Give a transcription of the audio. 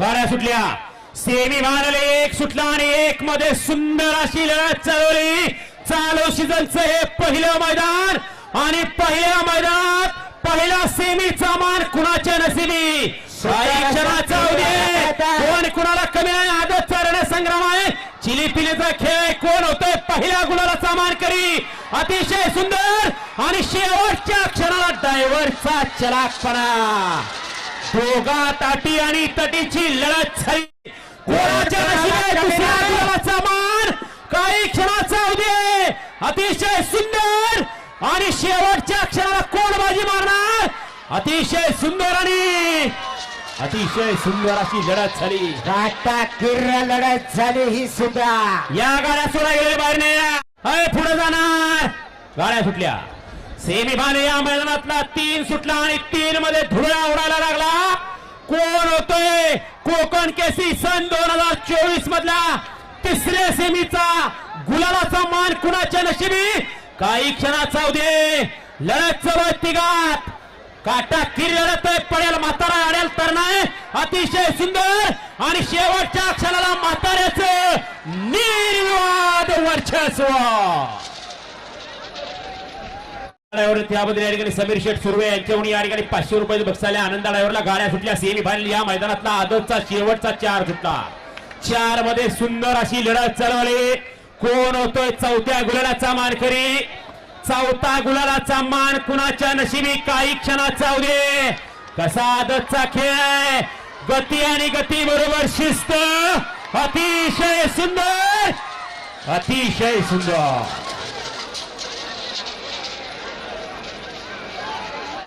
गाड्या सुटल्या. सेमी मारले एक सुटला आणि एक मध्ये सुंदर अशी लढत चालवली. चालू सीझनचं हे पहिलं मैदान आणि पहिल्या मैदानात पहिला सेमीचा मान कुणाच्या नसिबी कोण कुणाला कमी आहे आदत चालणे संग्राम आहे. चिली पिलीचा खेळ कोण होतोय पहिल्या गुलाला सामान करी. अतिशय सुंदर आणि शेवटच्या क्षणाला ड्रायव्हरचा चलाकपणा दोघा ताटी आणि तटीची लढत झाली. कोणाच्या मान? काही क्षणाचा उदय. अतिशय सुंदर. आणि शेवटच्या क्षणाला कोण बाजी मारणार. अतिशय सुंदर आणि अतिशय सुंदर अशी लढत झाली. किर्र लढत झाली ही सुद्धा. या गाड्या सोडा गेले बाहेर नाही पुढे जाणार. गाड्या सुटल्या. सेमी या मैदानातला तीन सुटला आणि तीन मध्ये कोण होतोय? कोकण केसी सन दोन हजार चोवीस मधला तिसऱ्या सेमीचा गुलालाचा मान कुणाच्या नशिबी? काही क्षणाचा उदे लढत चलो तिघात. काटा किर लढत आहे पडेल म्हातारा अडेल तर नाही. अतिशय सुंदर. आणि शेवटच्या क्षणाला म्हाताऱ्याच निर्वाद वर्चस्व. ड्रायव्हर या ठिकाणी समीर शेठ सुर्वे यांच्याकडून या ठिकाणी पाचशे रुपये बक्षाले आनंद ड्रायव्हरला गाड्या सुटल्या सेमी फायनल या मैदानातला आदतचा शेवटचा चार सुटला. चारमध्ये सुंदर अशी लढत चालवली कोण होतोय चौथ्या गुलालाचा मानकरी? चौथा गुलालाचा मान कुणाच्या नशिबी? काही क्षणाचा उदे कसा आदतचा खेळ? आहे गती आणि गती बरोबर शिस्त. अतिशय सुंदर. अतिशय सुंदर.